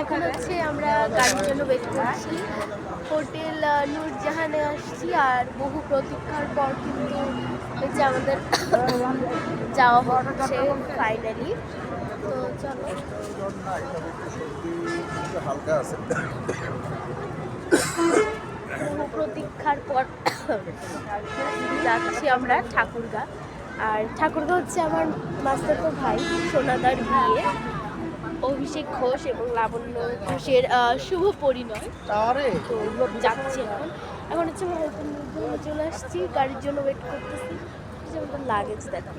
এখন হচ্ছে আমরা গাড়ির জন্য ওয়েট করছি। হোটেল নূরজাহানে আসছি আর বহু প্রতীক্ষার পর কিন্তু যে আমাদের যাওয়া হচ্ছে ফাইনালি তো চলো। বহু প্রতীক্ষার পর যাচ্ছি আমরা ঠাকুরগা। আর ঠাকুরগা হচ্ছে আমার মাস্টার তো ভাই, সোনাদার বিয়ে। অভিষেক ঘোষ এবং লাবণ্য ঘোষের শুভ পরিণয়। তো যাচ্ছি এখন। এখন হচ্ছে আমরা হোটেল নির্জনে চলে আসছি। গাড়ির জন্য ওয়েট করতেছি। আমাদের লাগেজ দেখো।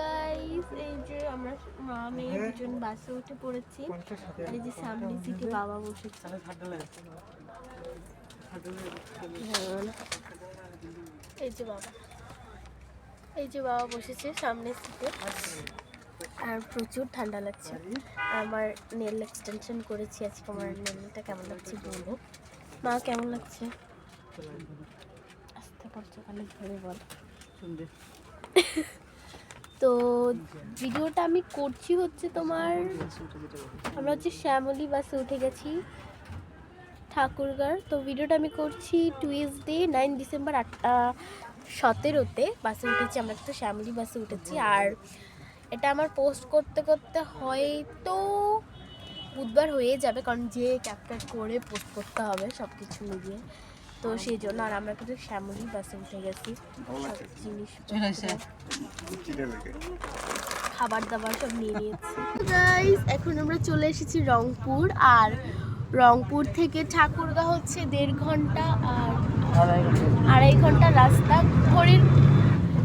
গাইস এই যে আমরা মা মেয়ে দুজন বাসে উঠে পড়েছি। এই যে সামনে সিটে বাবা বসেছে। হ্যাঁ। এই যে বাবা। এই যে বাবা বসেছে সামনের সিটে আর প্রচুর ঠান্ডা লাগছে। আমার নেল এক্সটেনশন করেছি আজকে। আমার নেলটা কেমন লাগছে বলব মা, কেমন লাগছে? আস্তে ধরে বল। তো ভিডিওটা আমি করছি হচ্ছে তোমার, আমরা হচ্ছে শ্যামলী বাসে উঠে গেছি। ঠাকুরগার। তো ভিডিওটা আমি করছি টুইসডে নাইন ডিসেম্বর আটটা সতেরোতে। বাসে উঠেছি আমরা তো শ্যামলী বাসে উঠেছি। আর এটা আমার পোস্ট করতে করতে হয়তো বুধবার হয়ে যাবে কারণ যে ক্যাপচার করে পোস্ট করতে হবে সব কিছু মিলিয়ে। তো সেই জন্য আর আমরা কিন্তু শ্যামলী বাসে উঠে গেছি। সব জিনিস খাবার দাবার সব নিয়ে নিয়েছি। গাইস এখন আমরা চলে এসেছি রংপুর। আর রংপুর থেকে ঠাকুরগা হচ্ছে দেড় ঘণ্টা আর আড়াই ঘণ্টা রাস্তা। ঘড়ির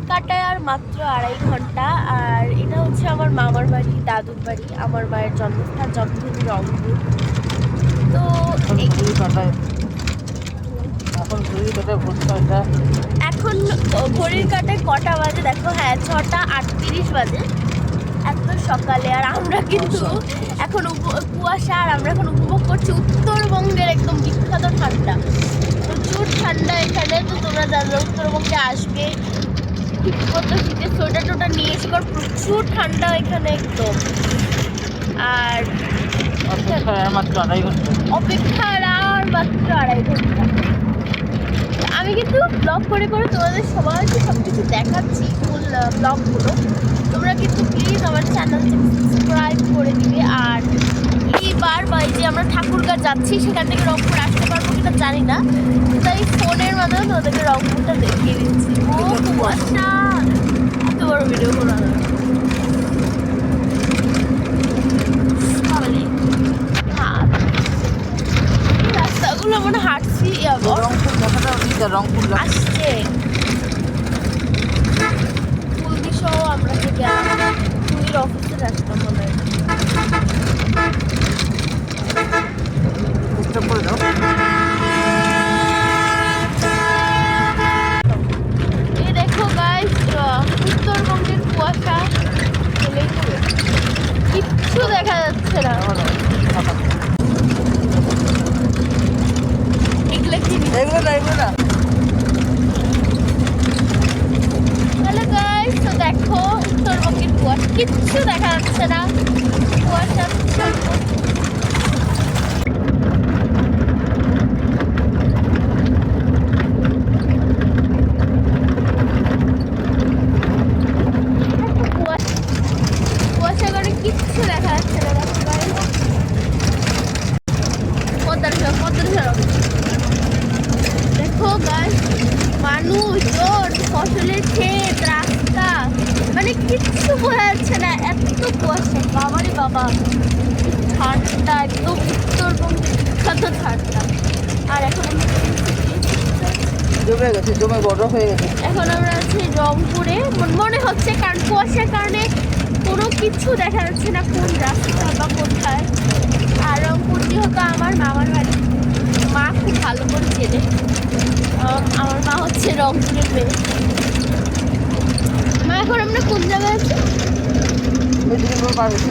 কাটায় আর মাত্র আড়াই ঘণ্টা। আর এটা হচ্ছে আমার মামার বাড়ি দাদুর বাড়ি আমার মায়ের জন্মস্থান জন্মভূমি রংপুর। তো এখন ঘড়ির কাটায় কটা বাজে? দেখো হ্যাঁ ছটা আটত্রিশ বাজে। এত সকালে আর আমরা কিন্তু এখন উপ- কুয়াশা আর আমরা এখন উপভোগ করছি উত্তরবঙ্গের একদম বিখ্যাত ঠান্ডা। প্রচুর ঠান্ডা এখানে তো তোমরা জানো উত্তরবঙ্গে আসবে। ঠিকমতো শীতের সোয়েটার টোটার নিয়ে এসে প্রচুর ঠান্ডা এখানে একদম। আর মাত্র অপেক্ষার আর মাত্র আড়াই ঘণ্টা। আমি কিন্তু ব্লগ করে করে তোমাদের সবাইকে সব কিছু দেখাচ্ছি ফুল ব্লগগুলো তোমরা কিন্তু প্লিজ আমার চ্যানেলটি সাবস্ক্রাইব করে দিবে। আর এইবার বা যে আমরা ঠাকুরগাঁ যাচ্ছি, সেখান থেকে রংপুর আসতে পারব কিনা জানি না। তাই ফোনের মাধ্যমে তোমাদেরকে রংপুরটা দেখিয়ে দিচ্ছি। ও, কুয়াশা এত বড় ভিডিও করা হাত রাস্তাগুলো মনে হয় হাঁটছি আবার রংপুর দেখাটা দিদা রংপুর আসছে ফুলদি সহ আমরা যে গেলাম ফুলির অফিসের রাস্তা মনে হয় চেষ্টা করে দাও এই দেখো গাইস উত্তরবঙ্গের কুয়াশা চলেই যাবে। কিচ্ছু দেখা যাচ্ছে না এগুলো কি এগুলো না এগুলো না হ্যালো গাইস তো দেখো উত্তরবঙ্গের কুয়াশা। কিচ্ছু দেখা যাচ্ছে না। কুয়াশা কুয়াশা করে কিচ্ছু দেখা যাচ্ছে না দেখো গাইস পদ্মার সড়ক পদ্মার সড়ক দেখো গাইস মানুষজন ফসলের ক্ষেত রাস্তা মানে কিচ্ছু বোঝা যাচ্ছে না এত কুয়াশা বাবারে বাবা ঠান্ডা একদম উত্তরবঙ্গের বিখ্যাত ঠান্ডা আর এখন আমরা জমে গেছে জমে বড় হয়ে গেছে। এখন আমরা আছি রংপুরে। মন- হচ্ছে কারণ কুয়াশার কারণে কোনো কিছু দেখা যাচ্ছে না কোন রাস্তা বা কোথায়। আর রংপুর যেহেতু আমার মামার বাড়ি মা খুব ভালো করে চেনে। আমার মা হচ্ছে রংপুরের মেয়ে। মা এখন আমরা কোন জায়গায় আছি? মেডিকেল মোড় পার হয়েছে।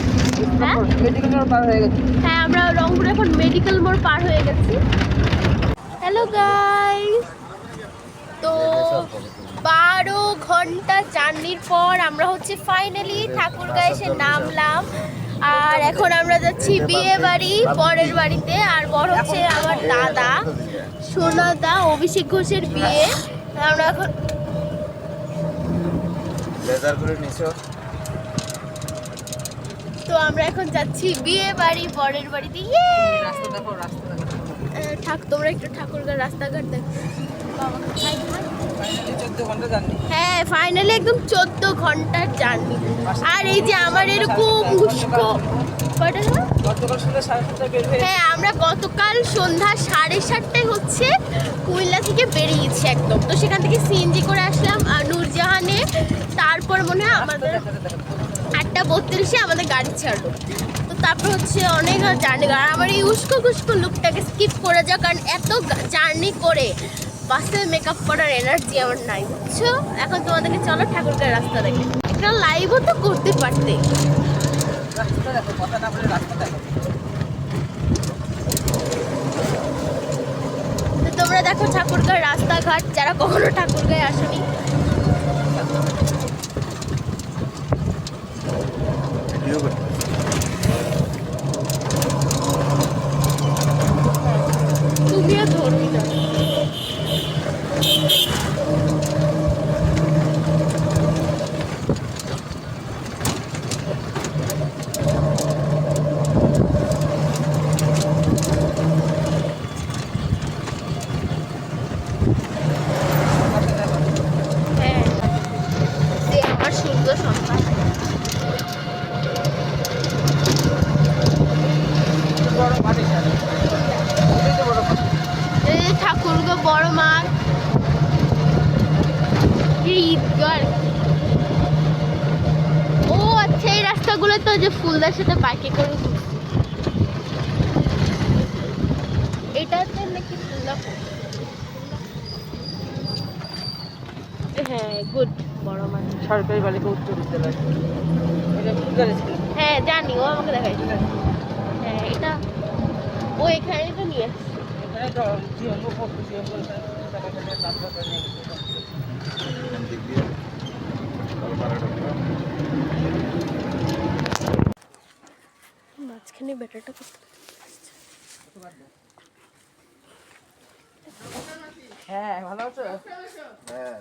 হ্যাঁ? মেডিকেল মোড় পার হয়ে গেছে। হ্যাঁ আমরা রংপুরে এখন মেডিকেল মোড় পার হয়ে গেছি। হ্যালো গাইস তো বারো ঘণ্টা জার্নির পর আমরা হচ্ছে ফাইনালি ঠাকুরগাঁ এসে নামলাম। আর এখন আমরা যাচ্ছি বিয়ে বাড়ি পরের বাড়িতে। আর বড় হচ্ছে আমার দাদা সোনাদা অভিষেক ঘোষের বিয়ে। আমরা এখন লেজার করে নিছো। তো আমরা এখন যাচ্ছি বিয়ে বাড়ি পরের বাড়িতে। ইয়ে রাস্তা দেখো রাস্তা একটু হ্যাঁ ফাইনালি একদম চোদ্দ ঘণ্টার আর এই যে আমার এরকম হ্যাঁ আমরা গতকাল সন্ধ্যা সাড়ে সাতটায় হচ্ছে কুমিল্লা থেকে বেরিয়েছি একদম। তো সেখান থেকে সিএনজি করে আসলাম নূরজাহানে। তারপর মনে হয় আমাদের আটটা বত্রিশে আমাদের গাড়ি ছাড়লো। তারপর হচ্ছে অনেক জার্নি আর আমার এই উস্কো কুস্কো লুকটাকে স্কিপ করে যাও কারণ এত জার্নি করে বাসে মেকআপ করার এনার্জি আমার নাই বুঝছ? এখন তোমাদেরকে চলো ঠাকুরগাঁর রাস্তা দেখে। একটা লাইভও তো করতে পারতে। রাস্তা দেখো কথা না বলে রাস্তা দেখো। তো তোমরা দেখো ঠাকুরগাঁর রাস্তাঘাট যারা কখনো ঠাকুরগাঁয় আসনি ভিডিও করতে তুমিও ধরবি না হ্যাঁ সে সুন্দর বড় মাঠে কি। ও আচ্ছা এই রাস্তাগুলো তো যে ফুলদার সাথে বাইকে করে ঘুরছি এটাতে নাকি ফুলদা হ্যাঁ গুড বড় মাঠ সরকারি বালিকা উচ্চ বিদ্যালয়। হ্যাঁ জানি ও আমাকে হ্যাঁ এটা ও এখানে তো নিয়ে মাঝখানে হ্যাঁ ভালো আছো? হ্যাঁ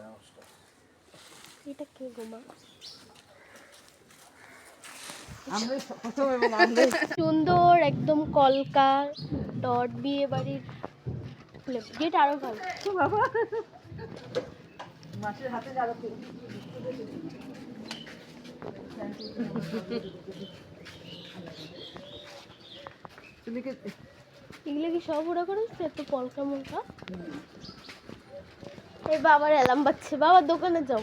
এটা কে গোমা সুন্দর একদম কলকা ডট বিয়ে বাড়ির গেট আরও ভালো। বাবা। মাসের হাতে যাবে তুমি কি এগুলো কি সব ওরা করেছে? এত পলকা মলকা এই বাবার অ্যালার্ম বাজছে। বাবা দোকানে যাও।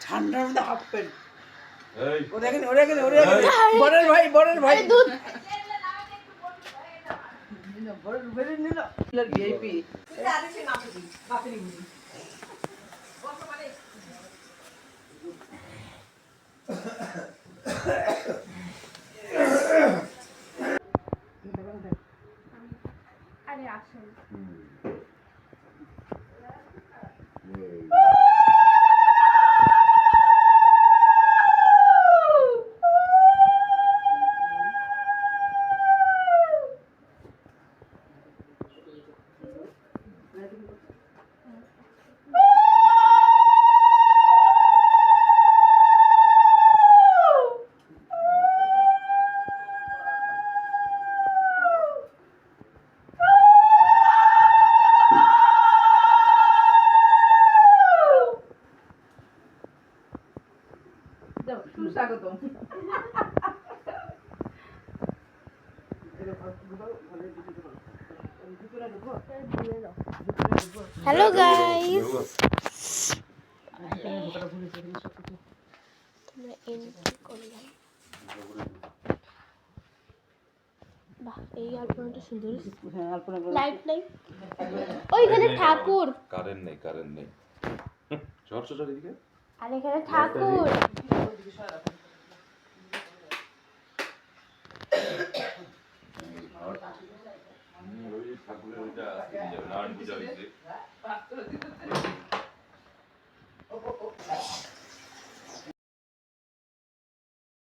ঠান্ডার মধ্যে হাফ প্যান্ট। এই। ও দেখেন ও দেখেন ও দেখেন। বড়ের ভাই বড়ের ভাই। আরে দুধ। আরে আসেন। হ্যালো গাইস তোমরা এন্ট্রি করলাম বাহ এই আলপনাটা সুন্দর হ্যাঁ আলপনা লাইট নাই ওইখানে ঠাকুর কারেন্ট নেই কারেন্ট নেই আর এখানে ঠাকুর। ঠাকুরের ওইটা আজকে যাবে নারায়ণ পূজা